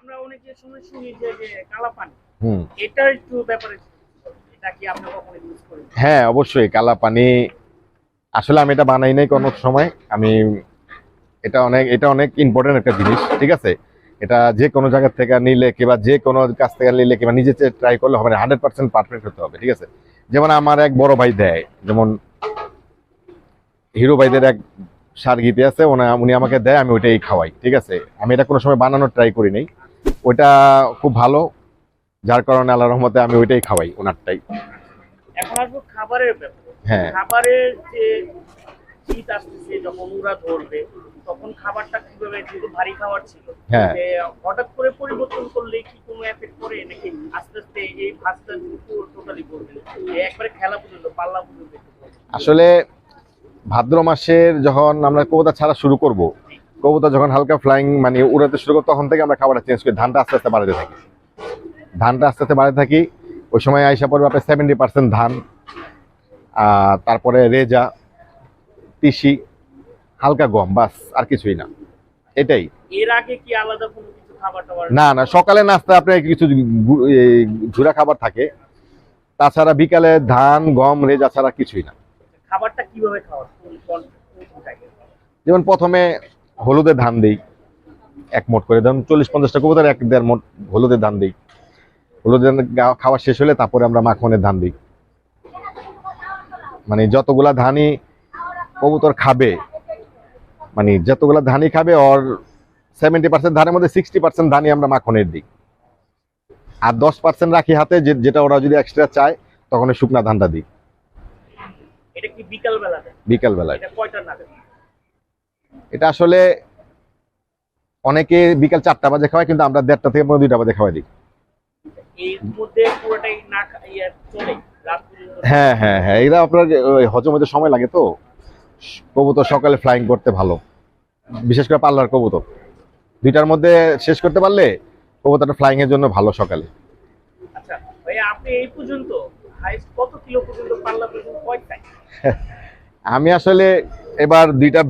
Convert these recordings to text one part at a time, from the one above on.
আমরা সময় শুনি যে যে কালা পানি। হুম। এটা একটু ব্যাপারে এটা কি আপনি কখনো ইউজ করেন হ্যাঁ অবশ্যই কালা পানি। আসলে আমি এটা বানাই নাই কোনো সময়। আমি এটা অনেক এটা অনেক ইম্পর্টেন্ট একটা জিনিস ঠিক আছে? এটা যে কোনো জায়গা থেকে নিলে কিংবা যে কোনো কাছ থেকে নিলে কিংবা নিজে ট্রাই করলে হবে না হান্ড্রেড পার্সেন্ট পারফেক্ট হতে হবে ঠিক আছে? যেমন আমার এক বড় ভাই দেয় যেমন হিরো ভাইদের এক সার গীতে আছে উনি আমাকে দেয় আমি ওইটাই খাওয়াই ঠিক আছে? আমি এটা কোনো সময় বানানোর ট্রাই করি নাই। ওইটা খুব ভালো। যার কারণে আল্লাহ রহমতে আমি ওইটাই খাওয়াই ওনারটাই। এখন আসব খাবারের ব্যাপারে। হ্যাঁ। খাবারের যে শীত আসতেছে যখন উড়া ধরবে তখন খাবারটা কীভাবে যেহেতু ভারী খাবার ছিল হ্যাঁ। হঠাৎ করে পরিবর্তন করলে কি কোনো এফেক্ট করে নাকি আস্তে আস্তে এই ভাতটা টোটালি করবে একবারে খেলা পর্যন্ত পাল্লা পর্যন্ত একটু আসলে ভাদ্র মাসের যখন আমরা কবুতর ছাড়া শুরু করব কবুতর যখন হালকা ফ্লাইং মানে উড়াতে শুরু করব তখন থেকে আমরা খাবারটা চেঞ্জ করি। ধানটা আস্তে আস্তে বাড়াতে থাকি। ধানটা আস্তে আস্তে বাড়াতে থাকি। ওই সময় আইসা পড়বে আপনার সেভেন্টি পার্সেন্ট ধান আর তারপরে রেজা তিসি হালকা গম বাস আর কিছুই না। এটাই। এর আগে কি আলাদা কোনো কিছু খাবার টাবার না না সকালে নাস্তা আপনার কিছু ঝুরা খাবার থাকে। তাছাড়া বিকালে ধান গম রেজা ছাড়া কিছুই না। খাবারটা কীভাবে খাওয়া? যেমন প্রথমে হলুদের ধান দিই এক মোট করে। ধরুন চল্লিশ পঞ্চাশটা কবুতর এক দেড় মোট হলুদের ধান দিই। হলুদের গা- খাওয়া শেষ হলে তারপরে আমরা মাখনের ধান দিই। মানে যতগুলা ধানই কবুতর খাবে মানে যতগুলা ধানই খাবে ওর সেভেন্টি পার্সেন্ট ধানের মধ্যে সিক্সটি পার্সেন্ট ধানই আমরা মাখনের দিই। আর দশ পার্সেন্ট রাখি হাতে যেটা ওরা যদি এক্সট্রা চায় তখন শুকনা ধানটা দিই। এটা কি বিকাল বেলা দেয় বিকাল বেলায় এটা আসলে অনেকে বিকাল চারটা বাজে খাওয়ায় কিন্তু আমরা দেড়টা থেকে পনেরো দুইটা বাজে খাওয়াই দিই। ইয়ে হ্যাঁ হ্যাঁ হ্যাঁ এটা আপনার হজম হতে সময় লাগে তো। কবুতর সকালে ফ্লাইং করতে ভালো। বিশেষ করে পাল্লার কবুতর। দুইটার মধ্যে শেষ করতে পারলে কবুতরটা ফ্লাইং এর জন্য ভালো সকালে। আচ্ছা আপনি এই পর্যন্ত কত কিলো পর্যন্ত পাল্লা পর্যন্ত আমি আসলে এবার দুইটা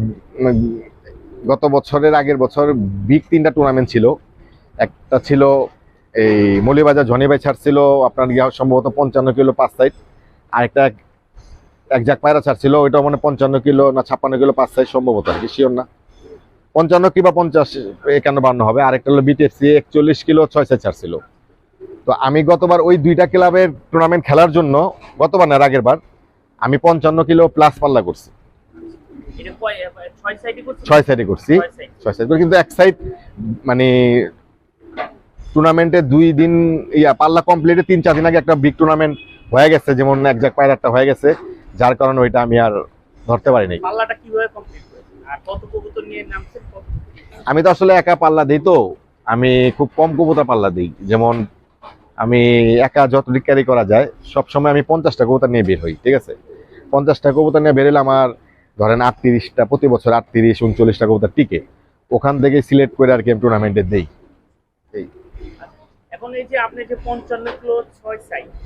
গত বছরের আগের বছর বিগ তিনটা টুর্নামেন্ট ছিল। একটা ছিল এই মলিবাজার জনিবাই ছাড়ছিল আপনার গিয়া সম্ভবত পঞ্চান্ন কিলো পাঁচ সাইড আরেকটা এক- জাক পায়রা ছাড়ছিল ওইটা মানে পঞ্চান্ন কিলো না ছাপ্পান্ন কিলো পাঁচ সাইড সম্ভবত আর কি শিওর না। পঞ্চান্ন কিংবা পঞ্চাশ একান্ন বান্ন হবে? আরেকটা হলো বিটিএফসি একচল্লিশ কিলো ছয় সাইড ছাড়ছিল তো আমি গতবার ওই দুইটা ক্লাবের টুর্নামেন্ট খেলার জন্য, গতবার না, আগের বার, আমি পঞ্চান্ন কিলো প্লাস পাল্লা করছি। ছয় সাইডে করছে? ছয় সাইডে করছি। ছয় সাইড করে। কিন্তু এক সাইড মানে টুর্নামেন্টে দুই দিন ইয়া পাল্লা কমপ্লিটে তিন চার দিন আগে একটা বিগ টুর্নামেন্ট হয়ে গেছে যেমন এক জাক পায়রাটা হয়ে গেছে যার কারণে ওইটা আমি আর ধরতে পারিনি। পাল্লাটা কীভাবে কমপ্লিট আর কত কবুতর নিয়ে নামছেন? আমি তো আসলে একা পাল্লা দিই তো। আমি খুব কম কবুতর পাল্লা দিই। যেমন আমি একা যতটুকু ক্যারি করা যায় সব সময় আমি পঞ্চাশটা কবুতর নিয়ে বের হই ঠিক আছে? পঞ্চাশটা কবুতর নিয়ে বেরোলে আমার ধরেন আটত্রিশটা প্রতি বছর আটত্রিশ উনচল্লিশটা কবুতর টিকে। ওখান থেকে সিলেক্ট করে আর কি আমি টুর্নামেন্টে দিই। এখন এই যে আপনি যে কিলো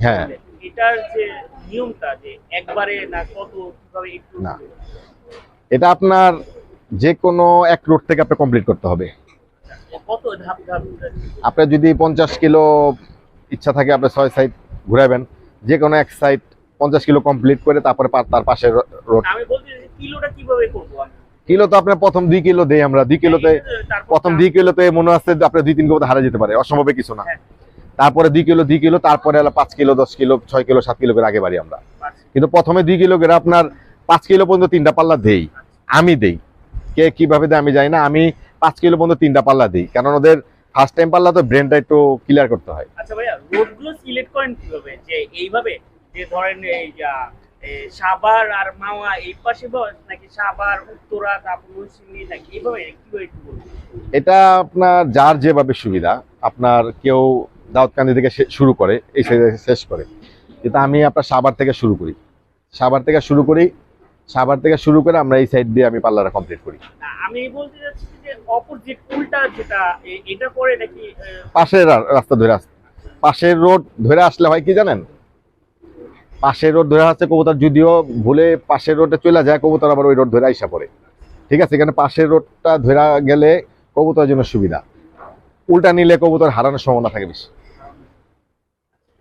হ্যাঁ। এটার যে নিয়মটা যে একবারে না কত কীভাবে একটু না। এটা আপনার যে কোনো এক রোড থেকে আপনি কমপ্লিট করতে হবে। কত ধাপ ধাপ আপনার যদি পঞ্চাশ কিলো ইচ্ছা থাকে আপনি ছয় সাইড ঘুরাবেন যে কোনো এক সাইড পঞ্চাশ কিলো কমপ্লিট করে তারপরে তার পাশে রোড আমি বলছি কিলোটা কীভাবে করব কিলো তো আপনার প্রথম দুই কিলো দেই আমরা। দুই কিলোতে প্রথম দুই কিলোতে মনে যে আপনার দুই তিন কিলো হারা যেতে পারে। অসম্ভবে কিছু না। হ্যাঁ। তারপরে দুই কিলো দুই কিলো তারপরে পাঁচ কিলো দশ কিলো ছয় কিলো সাত কিলো করে আগে বাড়ি আমরা। কিন্তু প্রথমে দুই কিলো করে আপনার পাঁচ কিলো পর্যন্ত তিনটা পাল্লা দেই। আমি দেই। কে কীভাবে দেয় আমি জানি না। আমি পাঁচ কিলো পর্যন্ত তিনটা পাল্লা দিই। কারণ ওদের ফার্স্ট টাইম পাল্লা তো ব্রেনটা একটু ক্লিয়ার করতে হয়। আচ্ছা ভাইয়া রোডগুলো সিলেক্ট করেন কীভাবে? যে এইভাবে যে ধরেন এই সাভার আর মাওয়া এই পাশে বস নাকি সাভার উত্তরা তারপর মৌসুমী নাকি এইভাবে কীভাবে একটু এটা আপনার যার যেভাবে সুবিধা আপনার কেউ দাউদকান্দি থেকে শুরু করে এই সাইডে শেষ করে। কিন্তু আমি আপনার সাভার থেকে শুরু করি। সাভার থেকে শুরু করি সাভার থেকে শুরু করে আমরা এই সাইড দিয়ে আমি পাল্লাটা কমপ্লিট করি। আমি বলতে চাচ্ছি যে অপোজিট উল্টা যেটা এটা করে নাকি পাশের রাস্তা ধরে আসতে পাশের রোড ধরে আসলে হয় কি জানেন? পাশের রোড ধরে আসছে কবুতর, যদিও ভুলে পাশের রোডে চলে যায়, কবুতর আবার ওই রোড ধরে আইসা পড়ে। ঠিক আছে, এখানে পাশের রোডটা ধরা গেলে কবুতরের জন্য সুবিধা। উল্টা নিলে কবুতর হারানোর সম্ভাবনা থাকে বেশি।